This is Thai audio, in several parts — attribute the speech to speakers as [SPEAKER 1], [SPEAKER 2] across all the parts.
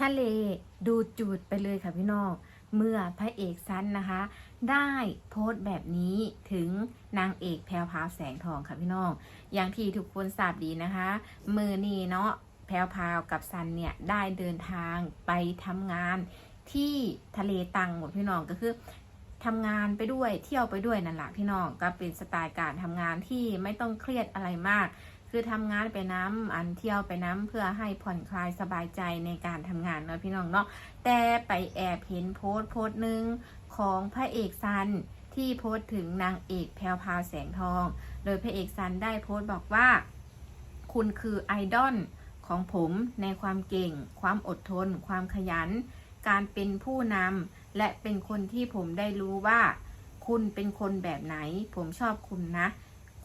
[SPEAKER 1] ทะเลดูจูดไปเลยค่ะพี่น้องเมื่อพระเอกซันนะคะ ได้โพสต์แบบนี้ถึงนางเอกแพรวพาวแสงทองค่ะพี่น้อง อย่างที่ทุกคนทราบดีนะคะ มือนี้เนาะแพรวพาวกับซันเนี่ยได้เดินทางไปทำงานที่ทะเลตังหมดพี่น้องก็คือทำงานไปด้วยเที่ยวไปด้วยนั่นแหละพี่น้องก็เป็นสไตล์การทำงานที่ไม่ต้องเครียดอะไรมาก คือทำงานไปน้ำอันเที่ยวไปน้ำเพื่อให้ผ่อนคลายสบายใจในการทำงานเนาะพี่น้องเนาะแต่ไปแอบเห็นโพสต์โพสต์หนึ่งของพระเอกซันที่โพสต์ถึงนางเอกแพรวพาวแสงทอง โดยพระเอกซันได้โพสต์บอกว่า คุณคือไอดอลของผมในความเก่ง ความอดทน ความขยัน การเป็นผู้นำและเป็นคนที่ผมได้รู้ว่า คุณเป็นคนแบบไหน ผมชอบคุณนะ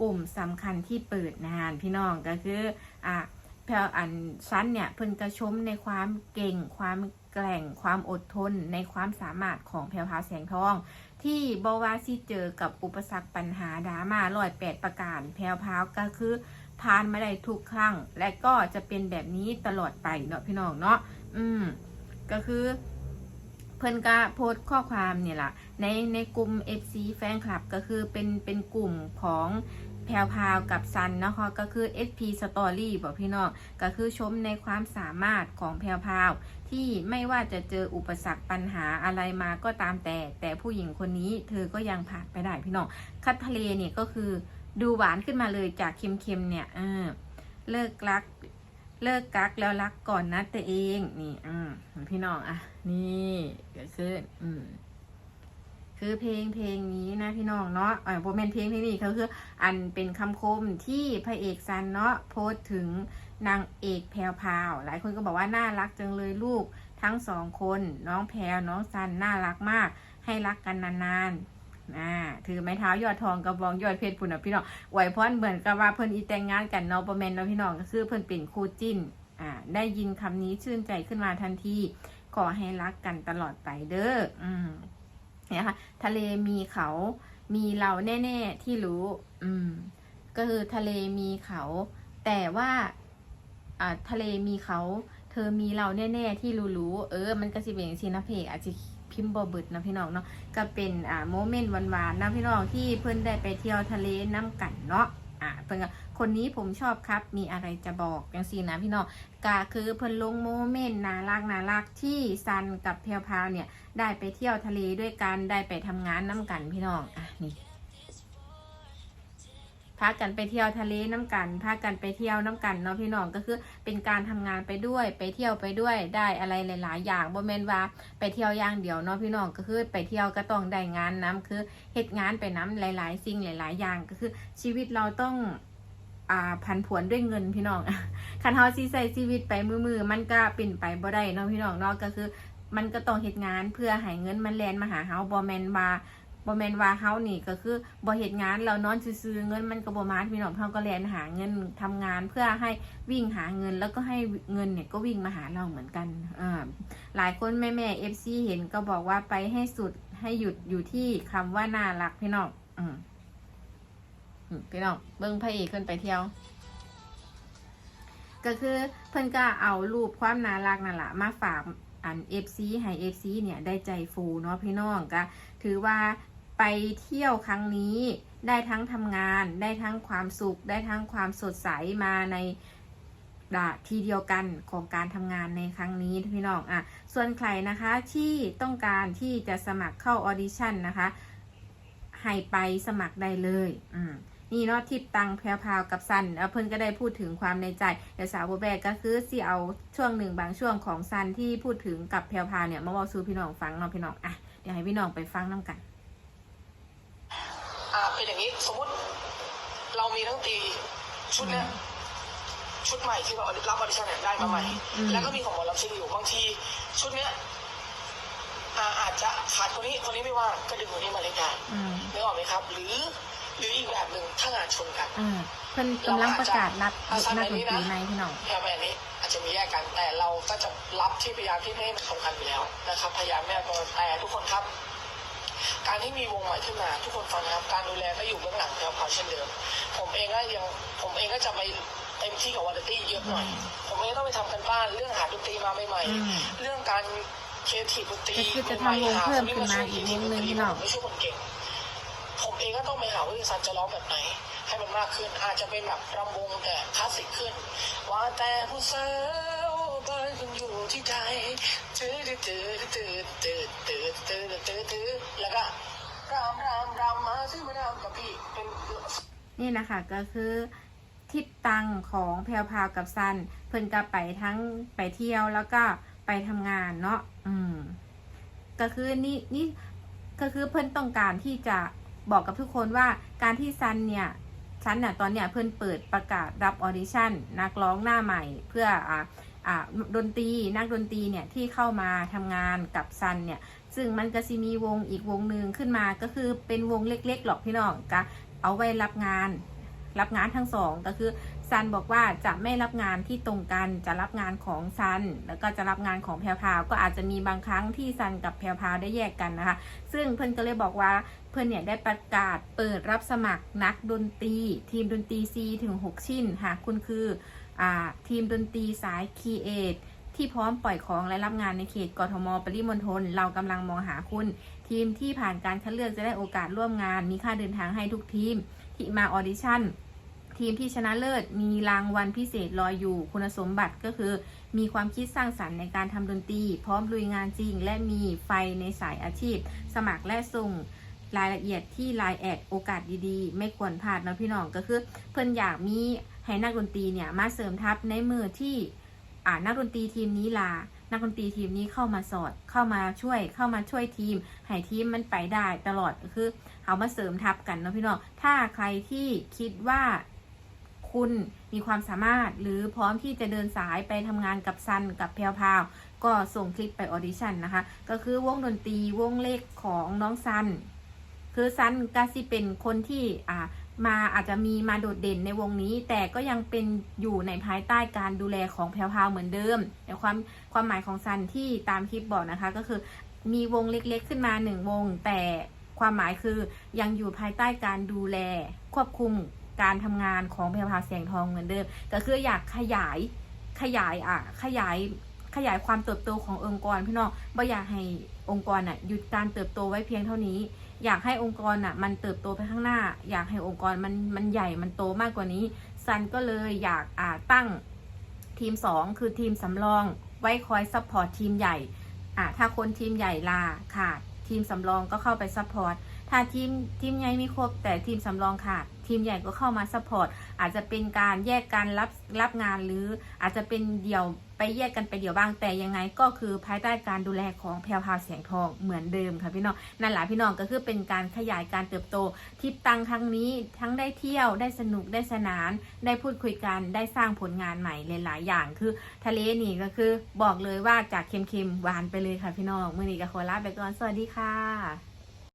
[SPEAKER 1] กลุ่มสำคัญที่เปิดนานพี่น้องก็คืออะแพลอันชั้นเนี่ยเพิ่นกระชมในความเก่ง ความแกร่งความอดทนในความสามารถของแพรวพาแสงทอง ที่บว่าสิเจอกับอุปสรรคปัญหาดราม่าร้อยแปดประการแพรวพาวก็คือผ่านมาได้ทุกครั้ง และก็จะเป็นแบบนี้ตลอดไปเนาะพี่น้องเนาะอืมก็คือ พิ่นก็โพสต์ข้อความเนี่ยล่ะในในกลุ่ม FC แฟนคลับก็คือเป็นเป็นกลุ่มของแพรวพาวกับซันนะคะก็คือ SP Story บอกพี่น้องก็คือชมในความสามารถของแพรวพาว ที่ไม่ว่าจะเจออุปสรรคปัญหาอะไรมาก็ตามแต่ แต่ผู้หญิงคนนี้เธอก็ยังผ่านไปได้พี่น้องคัดทะเลเนี่ยก็คือดูหวานขึ้นมาเลยจากเค็มๆเนี่ยเออเลิกรัก เลิกกักแล้วรักก่อนนะตัวเอง นี่ อืมพี่น้องอะ นี่เกิดขึ้น อืม คือเพลงเพลงนี้นะพี่น้องเนาะอ่าโบแมนเพลงเพลงนี้เขาคือ อันเป็นคำคมที่พระเอกซันเนาะโพสถึงนางเอกแพรวพาว หลายคนก็บอกว่าน่ารักจังเลยลูกทั้งสองคน น้องแพรวน้องซันน่ารักมาก ให้รักกันนานๆ อ่าถือไม้เท้ายอดทองกระบองยอดเพชรปุ่นนะพี่น้องไหวพรเหมือนกับว่าเพิ่นอีแต่งงานกันเนาะโบแมนเนาะพี่น้องก็คือเพิ่นเป็นคู่จิ้นอ่าได้ยินคำนี้ชื่นใจขึ้นมาทันทีขอให้รักกันตลอดไปเด้ออืมเนี่ยค่ะทะเลมีเขามีเราแน่ๆที่รู้ อืม ก็คือทะเลมีเขา แต่ว่าอ่าทะเลมีเขา เธอมีเราแน่ๆที่รู้ๆเออ มันก็สิเป็นซีนะเพจอาจจะ พิมพ์บอเบิดนะพี่น้องเนาะก็เป็นอ่าโมเมนต์หวานๆนะพี่น้องที่เพื่อนได้ไปเที่ยวทะเลน้ำกันเนาะอ่าเพื่อนคนนี้ผมชอบครับมีอะไรจะบอกอย่างซีนะพี่น้องก็คือเพิ่นลงโมเมนต์น่ารักน่ารักที่ซันกับแพรวพาวเนี่ยได้ไปเที่ยวทะเลด้วยกันได้ไปทำงานน้ำกันพี่น้องอะนี่ พากันไปเที่ยวทะเลน้ำกันพากันไปเที่ยวน้ำกันเนาะพี่น้องก็คือเป็นการทำงานไปด้วยไปเที่ยวไปด้วยได้อะไรหลาย ๆ อย่างบ่แม่นว่าไปเที่ยวอย่างเดียวเนาะพี่น้องก็คือไปเที่ยวก็ต้องได้งานน้ำคือเหตุงานไปน้ำหลาย ๆ สิ่งหลาย ๆ อย่างก็คือชีวิตเราต้องอ่าพันผวนด้วยเงินพี่น้องคันเฮาสิใช้ชีวิตไปมือๆมันก็เป็นไปบ่ได้เนาะพี่น้องเนาะก็คือ มันก็ต้องเฮ็ดงานเพื่อให้เงินมันแลนมาหาเฮาบ่แม่นว่า บ่แมนว่าเฮานี่ก็คือบ่เฮ็ดงานแล้วนอนซื่อๆเงินมันก็บ่มาพี่น้องเฮาก็แลนหาเงินทำงานเพื่อให้วิ่งหาเงินแล้วก็ให้เงินเนี่ยก็วิ่งมาหาเราเหมือนกันอ่าหลายคนแม่ๆ FC เห็นก็บอกว่าไปให้สุดให้หยุดอยู่ที่คำว่าน่ารักพี่น้องอืมอืมพี่น้องเบิ่งพระเอกขึ้นไปเที่ยวก็คือเพิ่นก็เอารูปความน่ารักนั่นแหละมาฝากอัน FC ให้ FC เนี่ยได้ใจฟูเนาะพี่น้องก็ถือว่า ไปเที่ยวครั้งนี้ได้ทั้งทำงาน ได้ทั้งความสุข ได้ทั้งความสดใสมาในดาทีเดียวกันของการทำงานในครั้งนี้พี่น้องอะส่วนใครนะคะที่ต้องการที่จะสมัครเข้าออดิชั่นนะคะให้ไปสมัครได้เลยอืมนี่เนาะทิปตังแพรพาวกับซันเพิ่นก็ได้พูดถึงความในใจเดี๋ยวสาวโบแบกก็คือสิเอาช่วงหนึ่งบางช่วงของซันที่พูดถึงกับแพรพาวเนี่ยมาบอกสู่พี่น้องฟังเนาะพี่น้องอะเดี๋ยวให้พี่น้องไปฟังน้ำกัน
[SPEAKER 2] นอย่างนี้สมมติเรามีทั้งตีชุดเนี้ยชุดใหม่ที่เรารับออดิชั่นเนี่ยได้มาใหม่
[SPEAKER 1] อืม
[SPEAKER 2] แล้วก็มีของหมอลำซิงอยู่บางที ชุดเนี้ยอ่าอาจจะขาดคนนี้คนนี้ไม่ว่างก็ดึงคนนี้มาเล่นงาน
[SPEAKER 1] อืม
[SPEAKER 2] นึกออกไหมครับ หรือหรืออีกแบบหนึ่งถ้างานชนกัน
[SPEAKER 1] อ่าเพิ่นกำลังประกาศรับนักดนตรีในพี่น้อง
[SPEAKER 2] พยายามแบบนี้อาจจะมีแยกกันแต่เราก็จะรับที่พยายามที่ไม่ให้มันตรงกันอยู่แล้วนะครับ พยายามแม่ก็แต่ทุกคนครับ การที่มีวงใหม่ขึ้นมา ทุกคนฟังนะครับการดูแลก็อยู่เบื้องหลังแพรวพราวเช่นเดิม ผมเองก็ยังผมเองก็จะไปเต็มที่กับวาไรตี้เยอะหน่อย ผมเองต้องไปทำกันบ้านเรื่องหาดนตรีมาใหม่
[SPEAKER 1] อืม
[SPEAKER 2] ๆเรื่องการเคลียร์ทีดนตรี
[SPEAKER 1] ก็คือจะทำวงเพิ่มขึ้นมาอีกวงหนึ่งพี่น้อง
[SPEAKER 2] ผมไม่ใช่คนเก่งผมเองก็ต้องไปหาว่าซันจะร้องแบบไหน ให้มันมากขึ้น อาจจะเป็นแบบรำวงแต่คลาสสิกขึ้น ว่าแต่ผู้สาวบ้านคุณอยู่ที่ใด ตื้อตื้อตื้อตื้อตื้อตื้อตื้อตื้อแล้วก็รำรำรำมาซื้อมารำกับพี่เป็น
[SPEAKER 1] นี่นะคะก็คือทิศตังของแพรวพราวกับซัน เพิ่นก็ไปทั้งไปเที่ยวแล้วก็ไปทำงานเนาะอืม ก็คือนี่นี่ก็คือเพิ่นต้องการที่จะบอกกับทุกคนว่าการที่ซันเนี่ยซันเนี่ยตอนเนี้ยเพิ่นเปิดประกาศรับออดิชั่นนักร้องหน้าใหม่เพื่ออ่าอ่า ดนตรีนักดนตรีเนี่ยที่เข้ามาทำงานกับซันเนี่ยซึ่งมันก็จะมีวงอีกวงหนึ่งขึ้นมาก็คือเป็นวงเล็กๆหรอกพี่น้องก็เอาไว้รับงาน รับงานทั้งสองก็คือซันบอกว่าจะไม่รับงานที่ตรงกันจะรับงานของซันแล้วก็จะรับงานของแพรวพาวก็อาจจะมีบางครั้งที่ซันกับแพรวพาวได้แยกกันนะคะ ซึ่งเพื่อนก็เลยบอกว่าเพื่อนเนี่ยได้ประกาศเปิดรับสมัครนักดนตรี ทีมดนตรี C ถึง 6 ชิ้นหากคุณคือ ทีมดนตรีสายคีเอทที่พร้อมปล่อยของและรับงานในเขตกทม ปริมณฑล เรากำลังมองหาคุณ ทีมที่ผ่านการคัดเลือกจะได้โอกาสร่วมงาน มีค่าเดินทางให้ทุกทีม ที่มาออดิชั่น ทีมที่ชนะเลิศ มีรางวัลพิเศษรออยู่ คุณสมบัติก็คือ มีความคิดสร้างสรรค์ในการทำดนตรี พร้อมลุยงานจริง และมีไฟในสายอาชีพ สมัครและส่งรายละเอียดที่ไลน์แอดโอกาสดีๆ ไม่ควรพลาดนะพี่น้องก็คือ เพื่อนอยากมี ให้นักดนตรีเนี่ยมาเสริมทัพในมือที่อ่านักดนตรีทีมนี้ลา นักดนตรีทีมนี้เข้ามาสอด เข้ามาช่วย เข้ามาช่วยทีม ให้ทีมมันไปได้ตลอดก็คือเอามาเสริมทับกันเนาะพี่น้อง ถ้าใครที่คิดว่าคุณมีความสามารถหรือพร้อมที่จะเดินสายไปทำงานกับซันกับแพรวพาวก็ส่งคลิปไปออดิชั่นนะคะ ก็คือวงดนตรีวงเล็กของน้องซัน คือซันก็สิเป็นคนที่อ่า มาอาจจะมีมาโดดเด่นในวงนี้ แต่ก็ยังเป็นอยู่ในภายใต้การดูแลของแพรวพราเหมือนเดิมแต่ความความหมายของซันที่ตามคลิปบอกนะคะ ก็คือมีวงเล็กๆขึ้นมาหนึ่งวง แต่ความหมายคือยังอยู่ภายใต้การดูแลควบคุมการทำงานของแพรวพราวแสงทองเหมือนเดิม ก็คืออยากขยายขยายอะขยายขยายความเติบโตขององค์กรพี่น้องไม่อยากให้ องค์กรอะหยุดการเติบโตไว้เพียงเท่านี้ อยากให้องค์กรอะมันเติบโตไปข้างหน้า อยากให้องค์กรมันมันใหญ่มันโตมากกว่านี้ซันก็เลยอยากอ่าตั้งทีม 2 คือทีมสำรองไว้คอยซัพพอร์ตทีมใหญ่อ่าถ้าคนทีมใหญ่ลาขาดทีมสำรองก็เข้าไปซัพพอร์ตถ้าทีมทีมใหญ่ไม่ครบแต่ทีมสำรองขาด ทีมใหญ่ก็เข้ามาซัพพอร์ตอาจจะเป็นการแยกการรับรับงานหรืออาจจะเป็นเดี่ยวไปแยกกันไปเดี่ยวบ้างแต่ยังไงก็คือภายใต้การดูแลของแพรวพาวเสียงทองเหมือนเดิมค่ะพี่น้องนั่นแหละพี่น้องก็คือเป็นการขยายการเติบโตทิปตังครั้งนี้ทั้งได้เที่ยวได้สนุกได้สนาน ได้พูดคุยกันได้สร้างผลงานใหม่หลายๆอย่างคือทะเลนี่ก็คือบอกเลยว่าจากเค็มๆหวานไปเลยค่ะพี่น้องมื่อนี้ก็ขอลาไปก่อนสวัสดีค่ะ